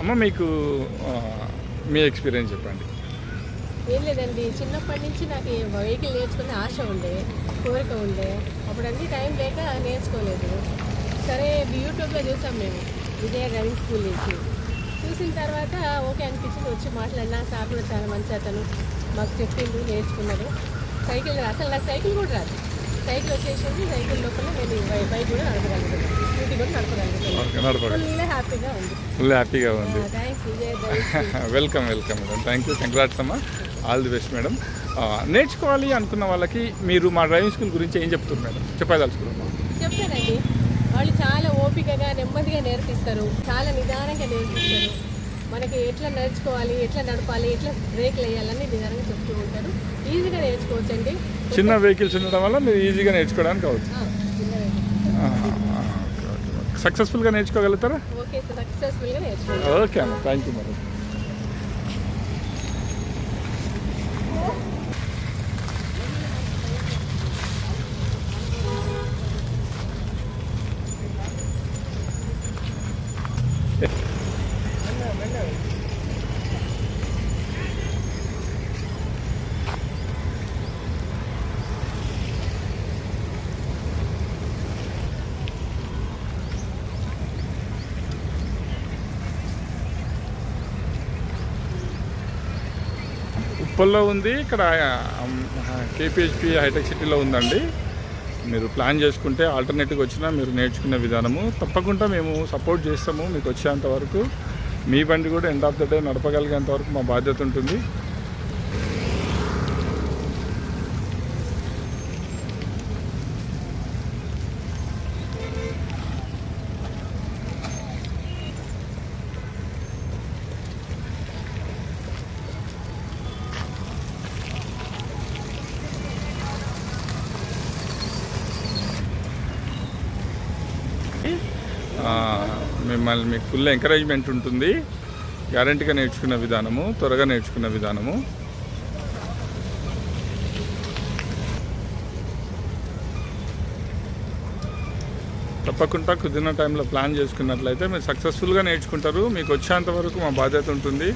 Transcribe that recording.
అమ్మ మీకు మీ ఎక్స్పీరియన్స్ చెప్పండి. ఏం లేదండి చిన్నప్పటి నుంచి నాకు వెహికల్ నేర్చుకునే ఆశ ఉండే కోరిక ఉండే. అప్పుడు అన్ని టైం లేక నేర్చుకోలేదు. సరే యూట్యూబ్లో చూసాం మేము విజయ డ్రైవింగ్ స్కూల్ నుంచి. చూసిన తర్వాత ఓకే అనిపించింది వచ్చి మాట్లాడినా. సార్ కూడా చాలా మంచి అతను. మాకు చెప్పిండు నేర్చుకున్నాడు. సైకిల్ అసలు నాకు సైకిల్ కూడా రాదు. సైకిల్ వచ్చేసింది సైకిల్ లోపల నేను ఈ బై- బైక్ కూడా నడపగలుగుతున్నాను ఫుల్ హ్యాపీగా ఉంది. Welcome welcome madam thank you congrats అమ్మా. ఆల్ ది బెస్ట్ మేడం నేర్చుకోవాలి అనుకున్న వాళ్ళకి మీరు మా డ్రైవింగ్ స్కూల్ గురించి ఏం చెప్తున్నారు మేడం చెప్పదలుచుకున్నామా చెప్తానండి. వాళ్ళు చాలా ఓపికగా నెమ్మదిగా నేర్పిస్తారు. చాలా నిదానంగా నేర్పిస్తారు. మనకి ఎట్లా నడుచుకోవాలి ఎట్లా నడపాలి ఎట్లా బ్రేక్లు వేయాలని నిదానంగా చెప్తూ ఉంటారు. ఈజీగా నేర్చుకోవచ్చండి. చిన్న వెహికల్స్ ఉండడం వల్ల మీరు ఈజీగా నేర్చుకోవడానికి అవచ్చు చిన్నవే. సక్సెస్ఫుల్గా నేర్చుకోగలుగుతారా? ఓకే అమ్మ థ్యాంక్ యూ మేడం ఉప్పల్లో ఉంది. ఇక్కడ కేపీహెచ్పి హైటెక్ సిటీలో ఉందండి. మీరు ప్లాన్ చేసుకుంటే ఆల్టర్నేటివ్గా వచ్చినా మీరు నేర్చుకునే విధానము. తప్పకుండా మేము సపోర్ట్ చేస్తాము మీకు వచ్చేంత వరకు. మీ బండి కూడా ఎండ్ ఆఫ్ ద డే నడపగలిగేంత వరకు మా బాధ్యత ఉంటుంది. మిమ్మల్ని మీకు ఫుల్ ఎంకరేజ్మెంట్ ఉంటుంది. గ్యారంటీగా నేర్చుకున్న విధానము త్వరగా నేర్చుకున్న విధానము. తప్పకుండా కుదిరిన టైంలో ప్లాన్ చేసుకున్నట్లయితే మీరు సక్సెస్ఫుల్గా నేర్చుకుంటారు. మీకు వచ్చేంత వరకు మా బాధ్యత ఉంటుంది.